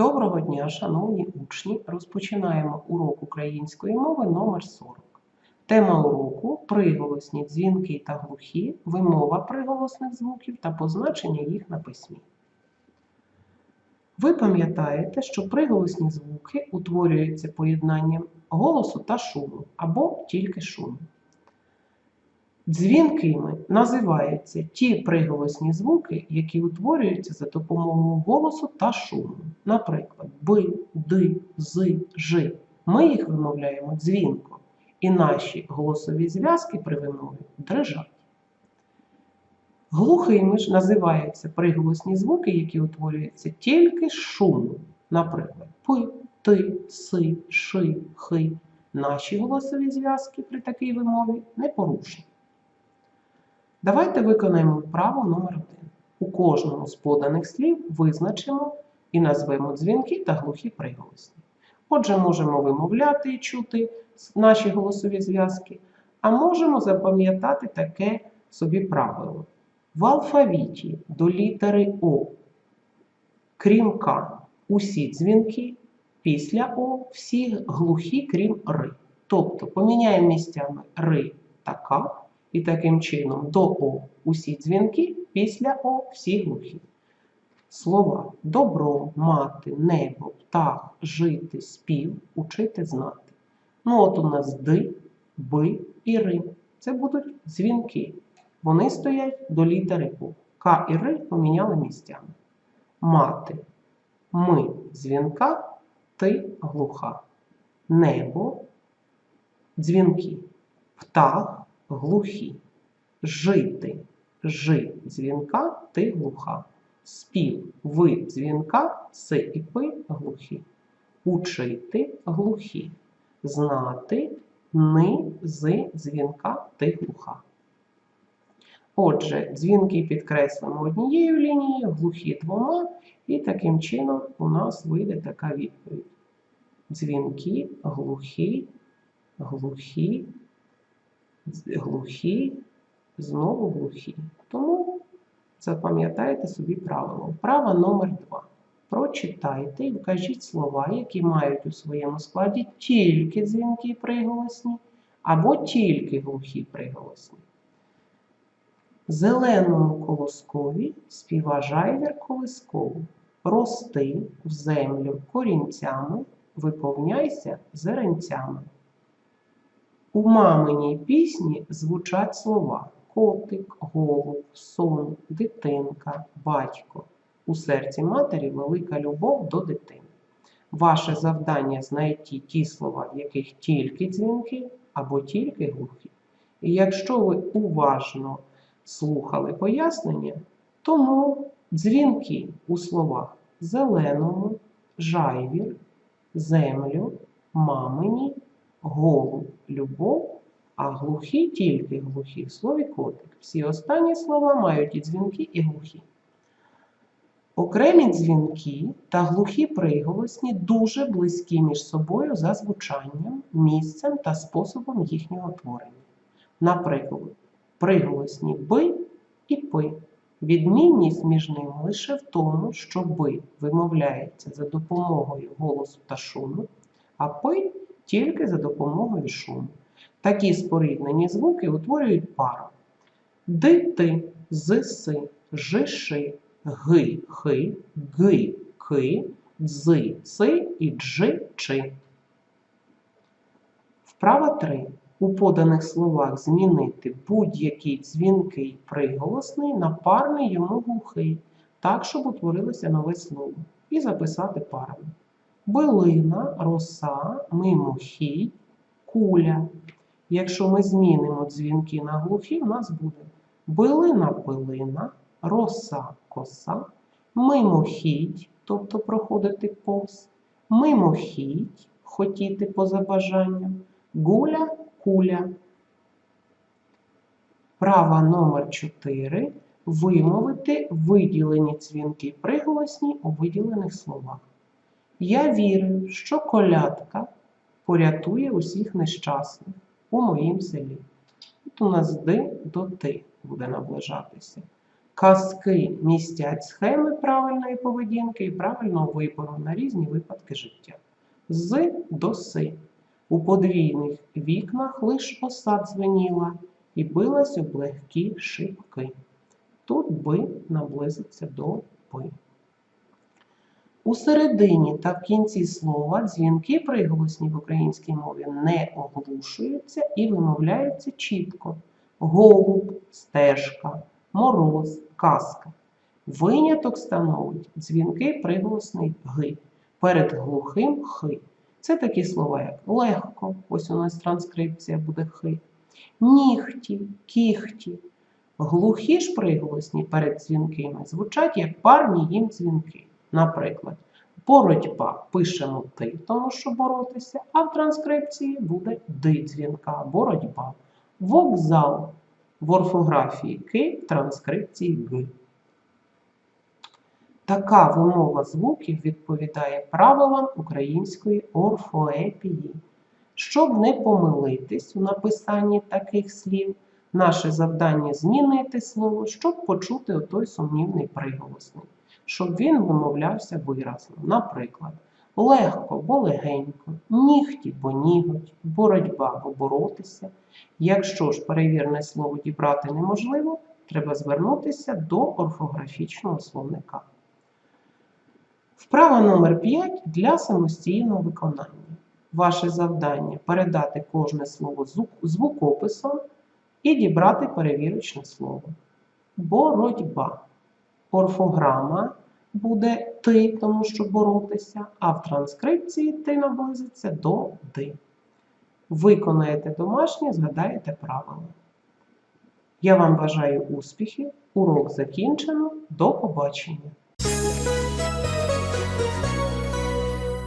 Доброго дня, шановні учні! Розпочинаємо урок української мови номер 40. Тема уроку приголосні дзвінки та глухі, вимова приголосних звуків та позначення їх на письмі. Ви пам'ятаєте, що приголосні звуки утворюються поєднанням голосу та шуму або тільки шуму. Дзвінкими називаються ті приголосні звуки, які утворюються за допомогою голосу та шуму. Наприклад, би, ди, зи, жи. Ми їх вимовляємо дзвінко, і наші голосові зв'язки при вимові дрижать. Глухими ж називаються приголосні звуки, які утворюються тільки з шуму. Наприклад, пи, ти, си, ши, хи. Наші голосові зв'язки при такій вимові непорушні. Давайте виконаємо вправу номер 1 У кожному з поданих слів визначимо і назвемо дзвінки та глухі приголосні. Отже, можемо вимовляти і чути наші голосові зв'язки, а можемо запам'ятати таке собі правило. В алфавіті до літери О, крім К, усі дзвінки, після О всі глухі, крім Ри. Тобто поміняємо місцями Ри та К. І таким чином до О усі дзвінки, після О всі глухі. Слова добро, мати, небо, птах, жити, спів, учити, знати. Ну, от у нас ди, би і ри. Це будуть дзвінки. Вони стоять до літери О. К і ри поміняли місцями. Мати. Ми дзвінка, ти глуха. Небо, дзвінки. Птах глухі. Жити, жи дзвінка, ти глуха. Спів, ви дзвінка, си і пи глухі. Учити глухі. Знати, ни, зи дзвінка, ти глуха. Отже, дзвінки підкреслимо однією лінією, глухі двома, і таким чином у нас вийде така відповідь. Дзвінки, глухі, глухі, глухі, знову глухі. Тому запам'ятайте собі правило. Вправа номер 2 Прочитайте і вкажіть слова, які мають у своєму складі тільки дзвінки приголосні або тільки глухі приголосні. Зеленому колоскові співа жайвір. Рости в землю корінцями, виповняйся зеренцями. У маминій пісні звучать слова котик, голуб, сон, дитинка, батько. У серці матері велика любов до дитини. Ваше завдання знайти ті слова, в яких тільки дзвінки або тільки глухі. І якщо ви уважно слухали пояснення, тому дзвінки у словах зеленому, жайвір, землю, мамині голуб, любов, а глухі тільки глухі в слові котик. Всі останні слова мають і дзвінки, і глухі. Окремі дзвінки та глухі приголосні дуже близькі між собою за звучанням, місцем та способом їхнього творення. Наприклад, приголосні би і пи. Відмінність між ними лише в тому, що би вимовляється за допомогою голосу та шуму, а пи тільки за допомогою шуму. Такі споріднені звуки утворюють пару. Дити, зиси, жиши, ги, хи, ги, ки, дзи, ци і джи, чи. Вправа 3. У поданих словах змінити будь-який дзвінкий приголосний на парний йому глухий, так, щоб утворилося нове слово, і записати парами. Билина, роса, мимохідь, куля. Якщо ми змінимо дзвінки на глухі, в нас буде билина пилина, роса коса, мимохідь, тобто проходити повз, мимохідь, хотіти поза бажанням, гуля куля. Права номер 4 вимовити виділені дзвінки приголосні у виділених словах. Я вірю, що колядка порятує усіх нещасних у моїм селі. Тут у нас ди до ти буде наближатися. Казки містять схеми правильної поведінки і правильного вибору на різні випадки життя. З до си. У подвійних вікнах лиш оса дзвеніла і билась об легкі шибки. Тут би наблизиться до би. У середині та в кінці слова дзвінки приголосні в українській мові не оглушуються і вимовляються чітко. Голуб, стежка, мороз, казка. Виняток становить дзвінки приголосний ги перед глухим хи. Це такі слова, як легко, ось у нас транскрипція буде хи, нігті, кіхті. Глухі ж приголосні перед дзвінкими звучать як парні їм дзвінки. Наприклад, боротьба пишемо ти, тому що боротися, а в транскрипції буде ди дзвінка, боротьба. Вокзал в орфографії ки, в транскрипції г. Така вимова звуків відповідає правилам української орфоепії. Щоб не помилитись у написанні таких слів, наше завдання змінити слово, щоб почути отой сумнівний приголосний, щоб він вимовлявся виразно. Наприклад, легко, бо легенько, нігті, бо ніготь, боротьба, бо боротися. Якщо ж перевірне слово дібрати неможливо, треба звернутися до орфографічного словника. Вправа номер 5 для самостійного виконання. Ваше завдання передати кожне слово звукописом і дібрати перевірочне слово. Боротьба. Орфограма буде ти, тому що боротися, а в транскрипції ти наблизиться до ди. Виконаєте домашнє, згадаєте правила. Я вам бажаю успіхів. Урок закінчено. До побачення!